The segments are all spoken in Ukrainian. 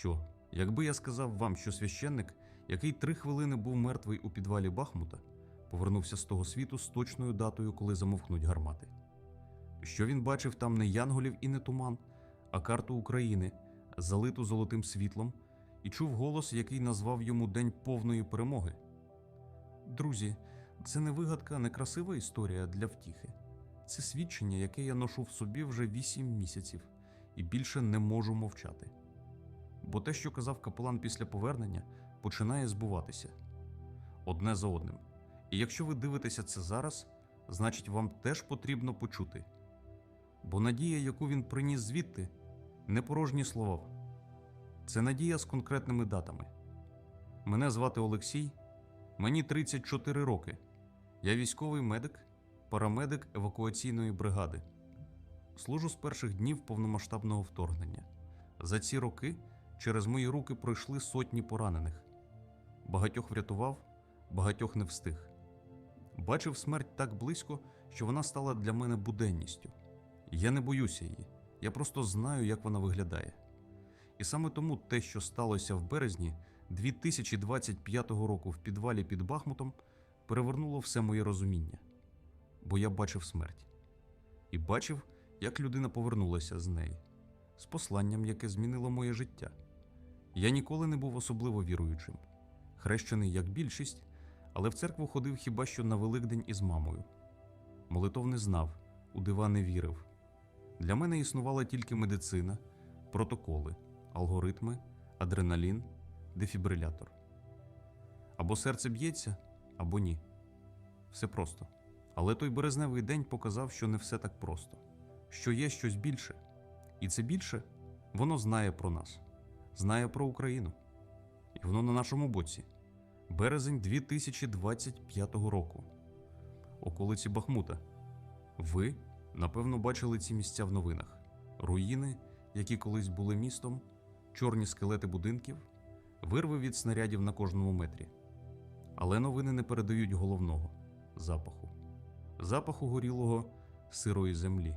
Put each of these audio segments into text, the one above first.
Що, якби я сказав вам, що священник, який три хвилини був мертвий у підвалі Бахмута, повернувся з того світу з точною датою, коли замовкнуть гармати? Що він бачив там не янголів і не туман, а карту України, залиту золотим світлом, і чув голос, який назвав йому День повної перемоги? Друзі, це не вигадка, не красива історія для втіхи. Це свідчення, яке я ношу в собі вже вісім місяців і більше не можу мовчати. Бо те, що казав капелан після повернення, починає збуватися одне за одним. І якщо ви дивитеся це зараз, значить вам теж потрібно почути. Бо надія, яку він приніс звідти, не порожні слова. Це надія з конкретними датами. Мене звати Олексій, мені 34 роки. Я військовий медик, парамедик евакуаційної бригади. Служу з перших днів повномасштабного вторгнення. За ці роки через мої руки пройшли сотні поранених. Багатьох врятував, багатьох не встиг. Бачив смерть так близько, що вона стала для мене буденністю. Я не боюся її, я просто знаю, як вона виглядає. І саме тому те, що сталося в березні 2025 року в підвалі під Бахмутом, перевернуло все моє розуміння. Бо я бачив смерть. І бачив, як людина повернулася з неї, з посланням, яке змінило моє життя. Я ніколи не був особливо віруючим, хрещений як більшість, але в церкву ходив хіба що на Великдень із мамою. Молитов не знав, у дива не вірив. Для мене існувала тільки медицина, протоколи, алгоритми, адреналін, дефібрилятор. Або серце б'ється, або ні. Все просто. Але той березневий день показав, що не все так просто, що є щось більше. І це більше воно знає про нас, знає про Україну. І воно на нашому боці. Березень 2025 року. Околиці Бахмута. Ви, напевно, бачили ці місця в новинах: руїни, які колись були містом, чорні скелети будинків, вирви від снарядів на кожному метрі. Але новини не передають головного запаху. Запаху горілого сирої землі,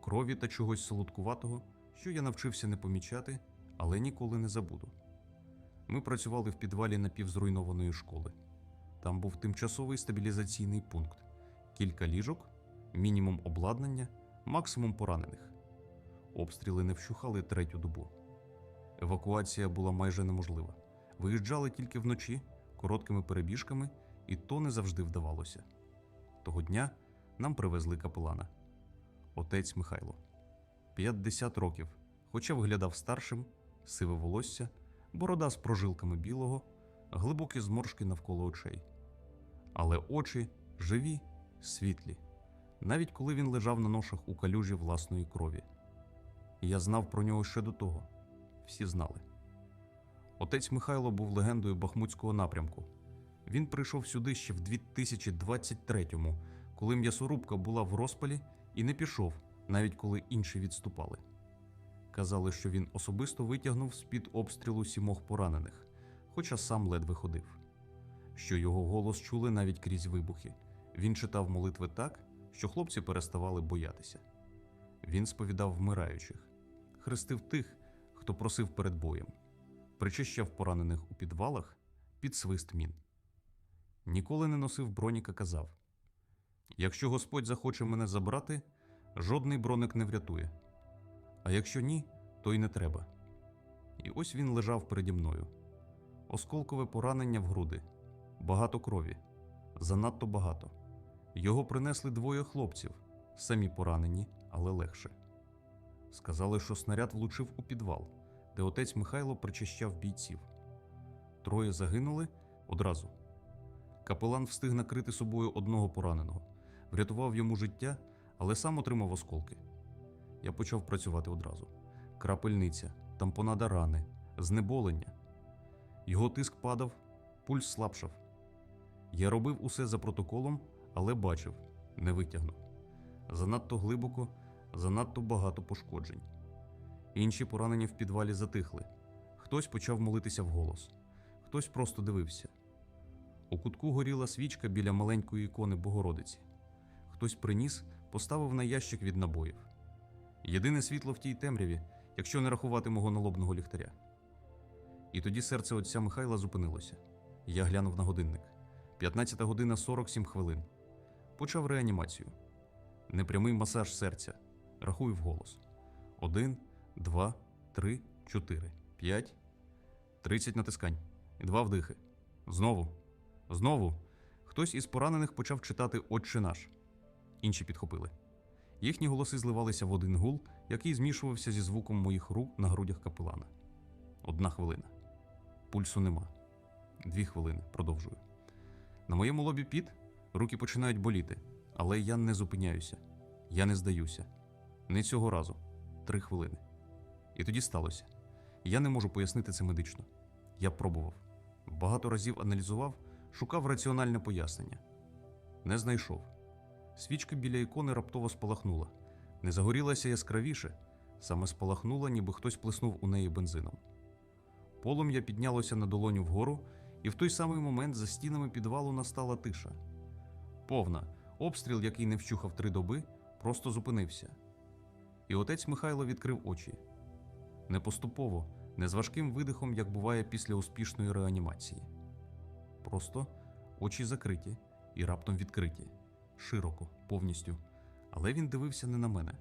крові та чогось солодкуватого, що я навчився не помічати, але ніколи не забуду. Ми працювали в підвалі напівзруйнованої школи. Там був тимчасовий стабілізаційний пункт, кілька ліжок, мінімум обладнання, максимум поранених. Обстріли не вщухали третю добу. Евакуація була майже неможлива. Виїжджали тільки вночі, короткими перебіжками, і то не завжди вдавалося. Того дня нам привезли капелана. Отець Михайло. 50 років, хоча виглядав старшим, сиве волосся, борода з прожилками білого, глибокі зморшки навколо очей. Але очі живі, світлі, навіть коли він лежав на ношах у калюжі власної крові. Я знав про нього ще до того. Всі знали. Отець Михайло був легендою Бахмутського напрямку. Він прийшов сюди ще в 2023-му, коли м'ясорубка була в розпалі і не пішов, навіть коли інші відступали. Казали, що він особисто витягнув з-під обстрілу сімох поранених, хоча сам ледве ходив. Що його голос чули навіть крізь вибухи. Він читав молитви так, що хлопці переставали боятися. Він сповідав вмираючих, хрестив тих, хто просив перед боєм, причищав поранених у підвалах під свист мін. Ніколи не носив броніка, казав: Якщо Господь захоче мене забрати, жодний броник не врятує. А якщо ні, то й не треба. І ось він лежав переді мною. Осколкове поранення в груди, багато крові, занадто багато. Його принесли двоє хлопців, самі поранені, але легше. Сказали, що снаряд влучив у підвал, де отець Михайло причащав бійців. Троє загинули одразу. Капелан встиг накрити собою одного пораненого, врятував йому життя, але сам отримав осколки. Я почав працювати одразу. Крапельниця, тампонада рани, знеболення. Його тиск падав, пульс слабшав. Я робив усе за протоколом, але бачив, не витягнув. Занадто глибоко, занадто багато пошкоджень. Інші поранені в підвалі затихли. Хтось почав молитися вголос, хтось просто дивився. У кутку горіла свічка біля маленької ікони Богородиці. Хтось приніс, поставив на ящик від набоїв. Єдине світло в тій темряві, якщо не рахувати мого налобного ліхтаря. І тоді серце отця Михайла зупинилося. Я глянув на годинник. 15 година 47 хвилин. Почав реанімацію. Непрямий масаж серця. Рахую вголос. Один, два, три, чотири, п'ять, тридцять натискань. І два вдихи. Знову. Знову. Хтось із поранених почав читати Отче наш. Інші підхопили. Їхні голоси зливалися в один гул, який змішувався зі звуком моїх рук на грудях капелана. Одна хвилина. Пульсу нема. Дві хвилини. Продовжую. На моєму лобі піт, руки починають боліти, але я не зупиняюся. Я не здаюся. Не цього разу. Три хвилини. І тоді сталося. Я не можу пояснити це медично. Я пробував. Багато разів аналізував, шукав раціональне пояснення. Не знайшов. Свічка біля ікони раптово спалахнула. Не загорілася яскравіше, саме спалахнула, ніби хтось плеснув у неї бензином. Полум'я піднялося на долоню вгору, і в той самий момент за стінами підвалу настала тиша. Повна, обстріл, який не вщухав три доби, просто зупинився. І отець Михайло відкрив очі. Не поступово, не з важким видихом, як буває після успішної реанімації. Просто очі закриті і раптом відкриті, широко, повністю. Але він дивився не на мене.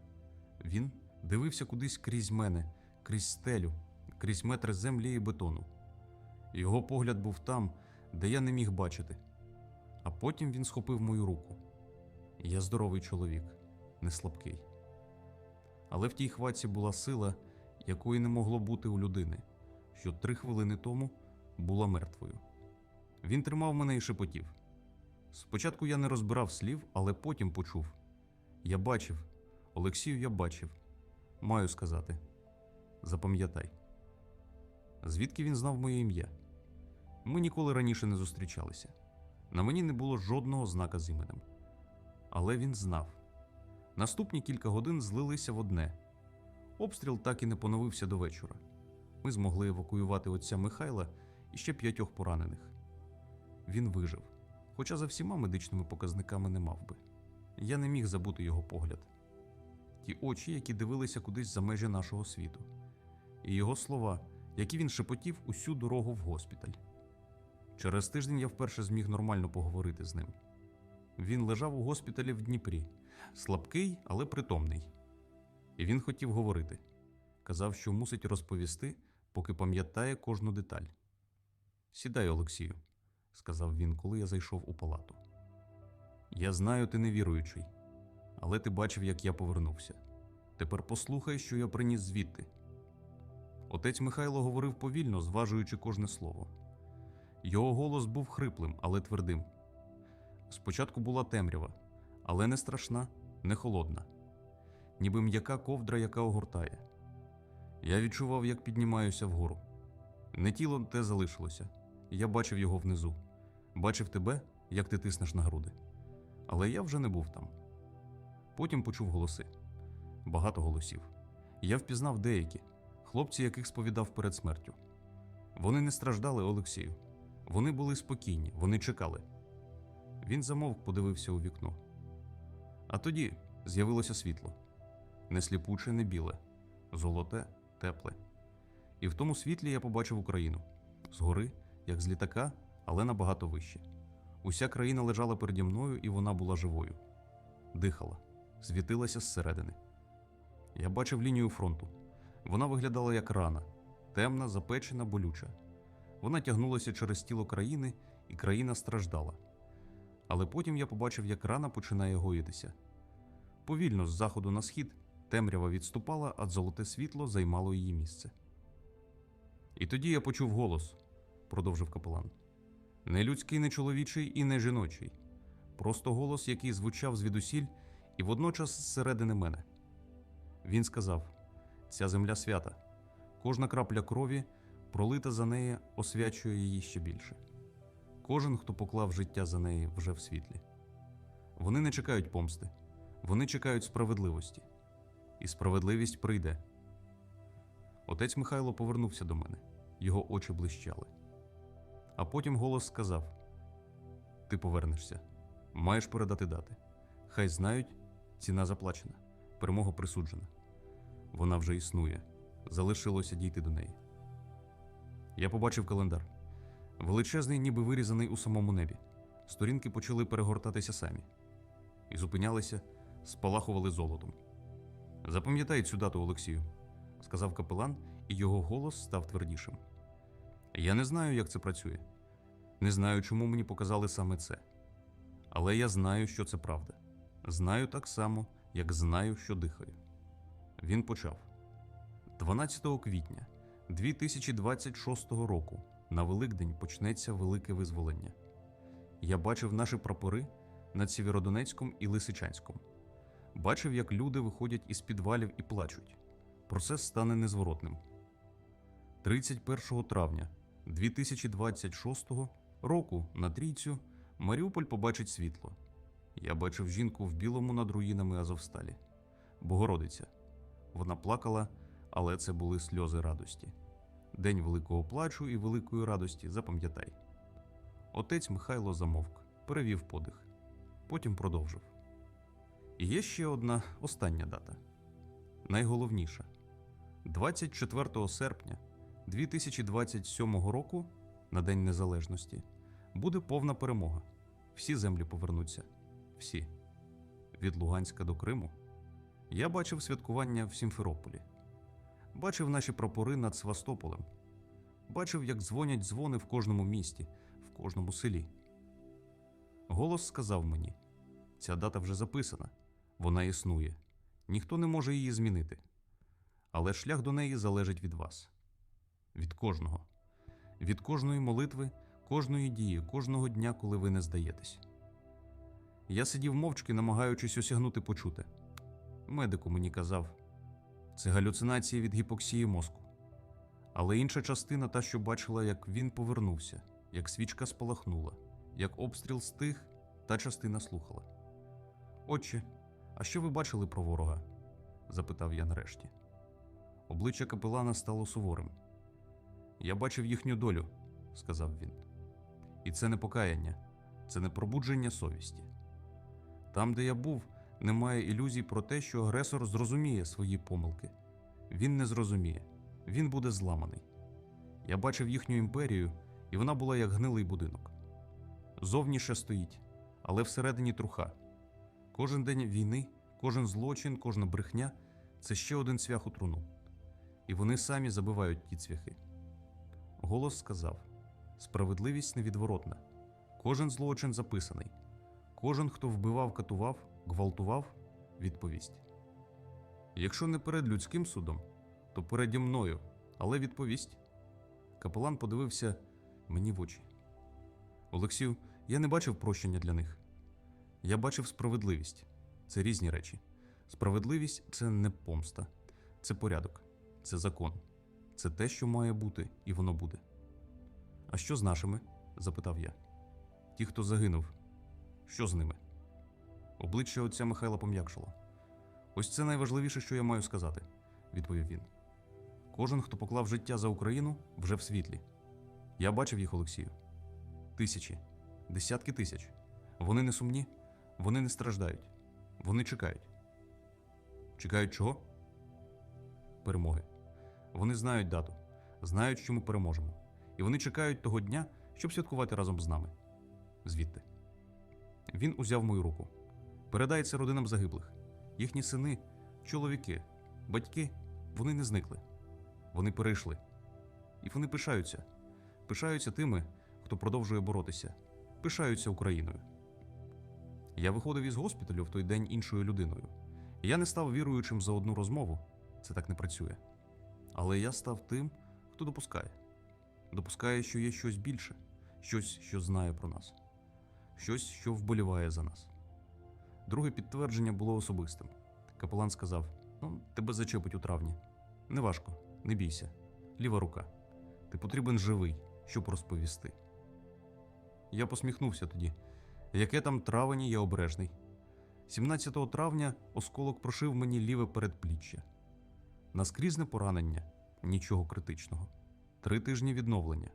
Він дивився кудись крізь мене, крізь стелю, крізь метри землі і бетону. Його погляд був там, де я не міг бачити. А потім він схопив мою руку. Я здоровий чоловік, не слабкий. Але в тій хватці була сила, якої не могло бути у людини, що три хвилини тому була мертвою. Він тримав мене і шепотів. Спочатку я не розбирав слів, але потім почув. Я бачив, Олексію, я бачив. Маю сказати. Запам'ятай. Звідки він знав моє ім'я? Ми ніколи раніше не зустрічалися. На мені не було жодного знака з іменем. Але він знав. Наступні кілька годин злилися в одне. Обстріл так і не поновився до вечора. Ми змогли евакуювати отця Михайла і ще п'ятьох поранених. Він вижив, хоча за всіма медичними показниками не мав би. Я не міг забути його погляд. Ті очі, які дивилися кудись за межі нашого світу, і його слова, які він шепотів усю дорогу в госпіталь. Через тиждень я вперше зміг нормально поговорити з ним. Він лежав у госпіталі в Дніпрі, слабкий, але притомний. І він хотів говорити. Казав, що мусить розповісти, поки пам'ятає кожну деталь. Сідай, Олексію, сказав він, коли я зайшов у палату. Я знаю, ти невіруючий, але ти бачив, як я повернувся. Тепер послухай, що я приніс звідти. Отець Михайло говорив повільно, зважуючи кожне слово. Його голос був хриплим, але твердим. Спочатку була темрява, але не страшна, не холодна, ніби м'яка ковдра, яка огортає. Я відчував, як піднімаюся вгору. Не тіло те залишилося. Я бачив його внизу, бачив тебе, як ти тиснеш на груди. Але я вже не був там. Потім почув голоси багато голосів. Я впізнав деякі хлопці, яких сповідав перед смертю. Вони не страждали Олексію. Вони були спокійні, вони чекали. Він замовк, подивився у вікно. А тоді з'явилося світло не сліпуче, не біле, золоте, тепле. І в тому світлі я побачив Україну згори, як з літака, але набагато вище. Уся країна лежала переді мною, і вона була живою, дихала, світилася зсередини. Я бачив лінію фронту. Вона виглядала як рана, темна, запечена, болюча. Вона тягнулася через тіло країни, і країна страждала. Але потім я побачив, як рана починає гоїтися. Повільно з заходу на схід темрява відступала, а золоте світло займало її місце. І тоді я почув голос, продовжив капелан. Не людський, не чоловічий і не жіночий. Просто голос, який звучав звідусіль і водночас зсередини мене. Він сказав: Ця земля свята, кожна крапля крові, пролита за неї, освячує її ще більше. Кожен, хто поклав життя за неї, вже в світлі. Вони не чекають помсти, вони чекають справедливості, і справедливість прийде. Отець Михайло повернувся до мене, його очі блищали. А потім голос сказав: Ти повернешся, маєш передати дати. Хай знають, ціна заплачена, перемога присуджена. Вона вже існує, залишилося дійти до неї. Я побачив календар. Величезний, ніби вирізаний у самому небі. Сторінки почали перегортатися самі. І зупинялися, спалахували золотом. Запам'ятай цю дату, Олексію, сказав капелан, і його голос став твердішим. Я не знаю, як це працює. Не знаю, чому мені показали саме це. Але я знаю, що це правда. Знаю так само, як знаю, що дихаю. Він почав 12 квітня 2026 року на Великдень почнеться велике визволення. Я бачив наші прапори над Сєвєродонецьком і Лисичанськом. Бачив, як люди виходять із підвалів і плачуть. Процес стане незворотним. 31 травня 2026 року на трійцю Маріуполь побачить світло. Я бачив жінку в білому над руїнами Азовсталі. Богородиця. Вона плакала, але це були сльози радості. День великого плачу і великої радості, запам'ятай. Отець Михайло замовк, перевів подих, потім продовжив. І є ще одна остання дата. Найголовніша 24 серпня 2027 року, на День Незалежності, буде повна перемога. Всі землі повернуться. Всі. Від Луганська до Криму. Я бачив святкування в Сімферополі. Бачив наші прапори над Свастополем. Бачив, як дзвонять дзвони в кожному місті, в кожному селі. Голос сказав мені: ця дата вже записана, вона існує, ніхто не може її змінити. Але шлях до неї залежить від вас, від кожного, від кожної молитви, кожної дії, кожного дня, коли ви не здаєтесь. Я сидів мовчки, намагаючись осягнути почуте. Медику мені казав, це галюцинації від гіпоксії мозку. Але інша частина, та, що бачила, як він повернувся, як свічка спалахнула, як обстріл стих, та частина слухала. Отче, а що ви бачили про ворога? запитав я нарешті. Обличчя капелана стало суворим. Я бачив їхню долю, сказав він. І це не покаяння, це не пробудження совісті. Там, де я був, немає ілюзій про те, що агресор зрозуміє свої помилки. Він не зрозуміє, він буде зламаний. Я бачив їхню імперію, і вона була як гнилий будинок. Зовні ще стоїть, але всередині труха. Кожен день війни, кожен злочин, кожна брехня це ще один цвях у труну. І вони самі забивають ті цвяхи. Голос сказав: справедливість невідворотна. Кожен злочин записаний. Кожен, хто вбивав, катував, гвалтував, відповість. Якщо не перед людським судом, то переді мною, але відповість. Капелан подивився мені в очі. Олексію, я не бачив прощення для них. Я бачив справедливість. Це різні речі. Справедливість це не помста, це порядок, це закон, це те, що має бути, і воно буде. А що з нашими? запитав я. Ті, хто загинув, що з ними? Обличчя отця Михайла пом'якшило. Ось це найважливіше, що я маю сказати, відповів він. Кожен, хто поклав життя за Україну, вже в світлі. Я бачив їх, Олексію. Тисячі, десятки тисяч. Вони не сумні, вони не страждають, вони чекають. Чекають чого? Перемоги. Вони знають дату, знають, що ми переможемо. І вони чекають того дня, щоб святкувати разом з нами. Звідти. Він узяв мою руку. Передай це родинам загиблих. Їхні сини, чоловіки, батьки, вони не зникли. Вони перейшли. І вони пишаються. Пишаються тими, хто продовжує боротися. Пишаються Україною. Я виходив із госпіталю в той день іншою людиною. Я не став віруючим за одну розмову. Це так не працює. Але я став тим, хто допускає. Допускає, що є щось більше, щось, що знає про нас, щось, що вболіває за нас. Друге підтвердження було особистим. Капелан сказав: Ну, тебе зачепить у травні. Неважко, не бійся. Ліва рука. Ти потрібен живий, щоб розповісти. Я посміхнувся тоді. Яке там травень, я обережний. 17 травня осколок прошив мені ліве передпліччя. Наскрізне поранення, нічого критичного. Три тижні відновлення.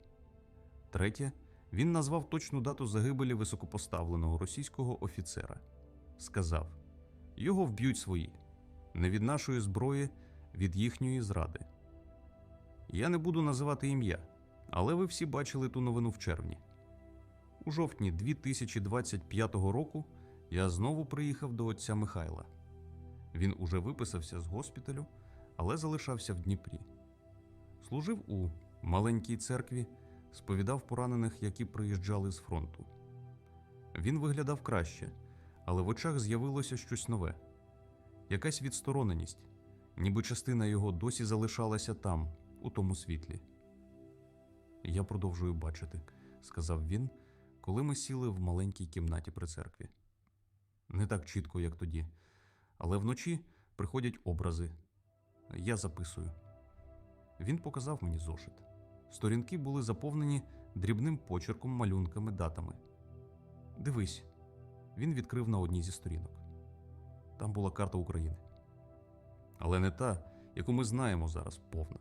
Третє, він назвав точну дату загибелі високопоставленого російського офіцера. Сказав: його вб'ють свої, не від нашої зброї, від їхньої зради. Я не буду називати ім'я, Але ви всі бачили ту новину в червні. У жовтні 2025 року я знову приїхав до отця Михайла. Він уже виписався з госпіталю, але залишався в Дніпрі. Служив у маленькій церкві, сповідав поранених, які приїжджали з фронту. Він виглядав краще, але в очах з'явилося щось нове якась відстороненість, ніби частина його досі залишалася там, у тому світлі. Я продовжую бачити, сказав він, коли ми сіли в маленькій кімнаті при церкві. Не так чітко, як тоді, але вночі приходять образи. Я записую. Він показав мені зошит. Сторінки були заповнені дрібним почерком, малюнками, датами. Дивись, він відкрив на одній зі сторінок. Там була карта України. Але не та, яку ми знаємо зараз, повна.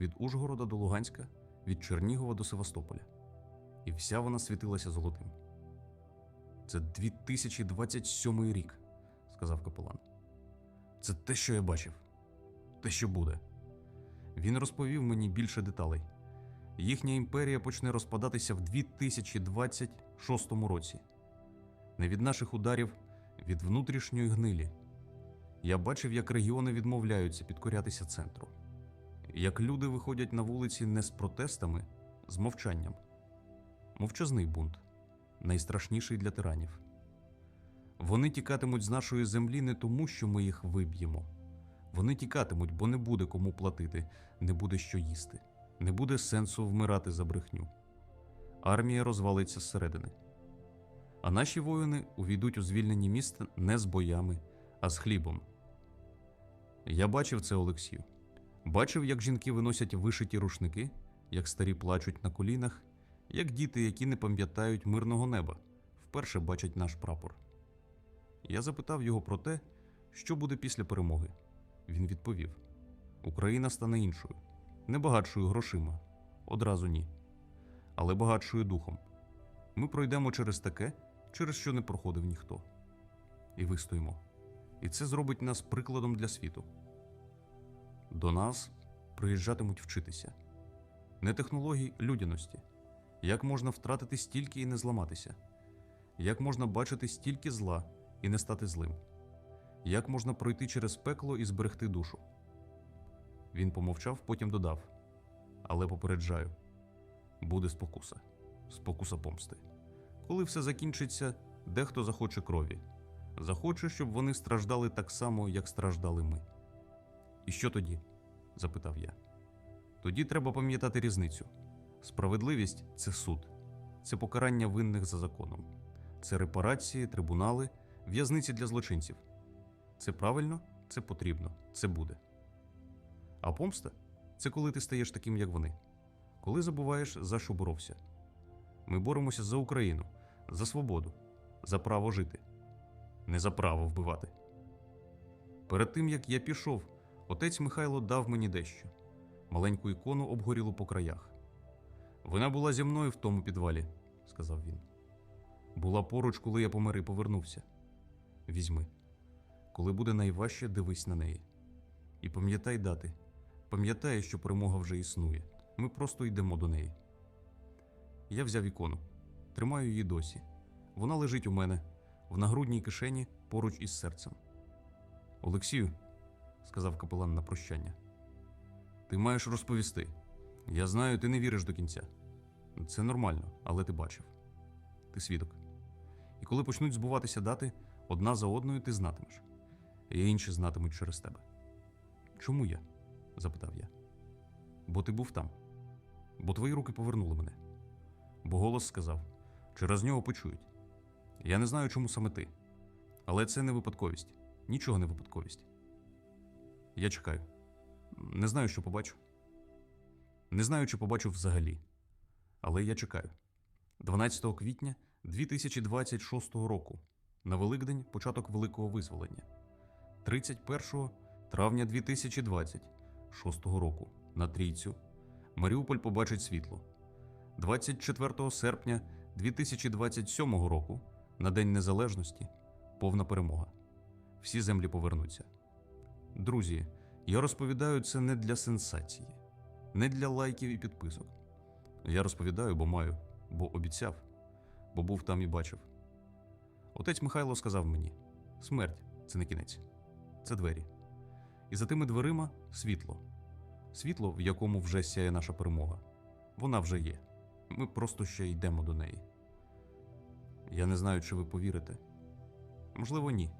Від Ужгорода до Луганська, від Чернігова до Севастополя. І вся вона світилася золотим. Це 2027 рік, сказав капелан. Це те, що я бачив, те, що буде. Він розповів мені більше деталей. Їхня імперія почне розпадатися в 2026 році. Не від наших ударів, від внутрішньої гнилі. Я бачив, як регіони відмовляються підкорятися центру, як люди виходять на вулиці не з протестами, з мовчанням. Мовчазний бунт, найстрашніший для тиранів. Вони тікатимуть з нашої землі не тому, що ми їх виб'ємо. Вони тікатимуть, бо не буде кому платити, не буде що їсти, не буде сенсу вмирати за брехню. Армія розвалиться зсередини. А наші воїни увійдуть у звільнені міста не з боями, а з хлібом. Я бачив це Олексію. Бачив, як жінки виносять вишиті рушники, як старі плачуть на колінах, як діти, які не пам'ятають мирного неба, вперше бачать наш прапор. Я запитав його про те, що буде після перемоги. Він відповів: Україна стане іншою, не багатшою грошима, одразу ні, але багатшою духом. Ми пройдемо через таке, через що не проходив ніхто. І вистоїмо. І це зробить нас прикладом для світу. До нас приїжджатимуть вчитися не технологій людяності, як можна втратити стільки і не зламатися, як можна бачити стільки зла і не стати злим, як можна пройти через пекло і зберегти душу. Він помовчав, потім додав: Але попереджаю, буде спокуса, спокуса помсти. Коли все закінчиться, дехто захоче крові, захоче, щоб вони страждали так само, як страждали ми. І що тоді? запитав я. Тоді треба пам'ятати різницю. Справедливість це суд, це покарання винних за законом, це репарації, трибунали, в'язниці для злочинців. Це правильно, це потрібно, це буде. А помста це коли ти стаєш таким, як вони, коли забуваєш, за що боровся. Ми боремося за Україну, за свободу, за право жити, не за право вбивати. Перед тим як я пішов, отець Михайло дав мені дещо маленьку ікону обгорілу по краях. Вона була зі мною в тому підвалі, сказав він. Була поруч, коли я помер і повернувся. Візьми. Коли буде найважче, дивись на неї. І пам'ятай дати. Пам'ятай, що перемога вже існує. Ми просто йдемо до неї. Я взяв ікону, тримаю її досі. Вона лежить у мене в нагрудній кишені поруч із серцем. Олексію, сказав капелан на прощання, ти маєш розповісти. Я знаю, ти не віриш до кінця. Це нормально, але ти бачив. Ти свідок. І коли почнуть збуватися дати, одна за одною ти знатимеш, і інші знатимуть через тебе. Чому я? запитав я. Бо ти був там, бо твої руки повернули мене. Бо голос сказав, через нього почують. Я не знаю, чому саме ти, але це не випадковість, нічого не випадковість. Я чекаю. Не знаю, що побачу. Не знаю, чи побачу взагалі. Але я чекаю. 12 квітня 2026 року. На Великдень початок Великого визволення. 31 травня 2026 року. На трійцю. Маріуполь побачить світло. 24 серпня 2027 року. На День Незалежності. Повна перемога. Всі землі повернуться. Друзі, я розповідаю це не для сенсації, не для лайків і підписок. Я розповідаю, бо маю, бо обіцяв, бо був там і бачив. Отець Михайло сказав мені: смерть це не кінець, це двері. І за тими дверима світло. Світло, в якому вже сяє наша перемога. Вона вже є. Ми просто ще йдемо до неї. Я не знаю, чи ви повірите. Можливо, ні.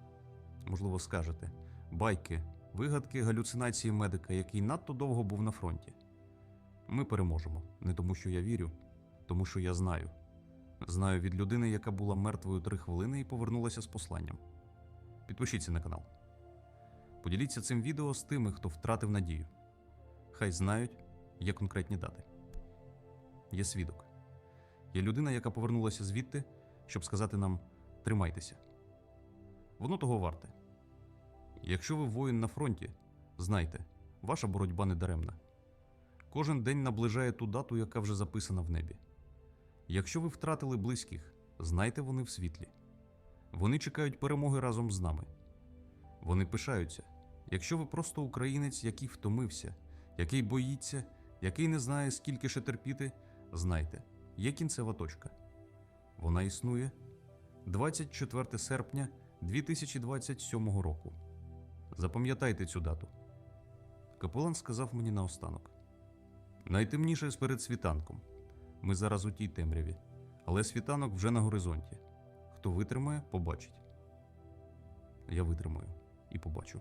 Можливо, скажете. Байки, вигадки, галюцинації медика, який надто довго був на фронті. Ми переможемо. Не тому, що я вірю, тому що я знаю. Знаю від людини, яка була мертвою три хвилини і повернулася з посланням. Підпишіться на канал. Поділіться цим відео з тими, хто втратив надію. Хай знають, є конкретні дати. Є свідок. Є людина, яка повернулася звідти, щоб сказати нам тримайтеся. Воно того варте. Якщо ви воїн на фронті, знайте, ваша боротьба не даремна. Кожен день наближає ту дату, яка вже записана в небі. Якщо ви втратили близьких, знайте вони в світлі. Вони чекають перемоги разом з нами. Вони пишаються. Якщо ви просто українець, який втомився, який боїться, який не знає, скільки ще терпіти, знайте, є кінцева точка. Вона існує 24 серпня 2027 року. Запам'ятайте цю дату. Капелан сказав мені наостанок: найтемніше перед світанком. Ми зараз у тій темряві, але світанок вже на горизонті. Хто витримає, побачить. Я витримаю і побачу.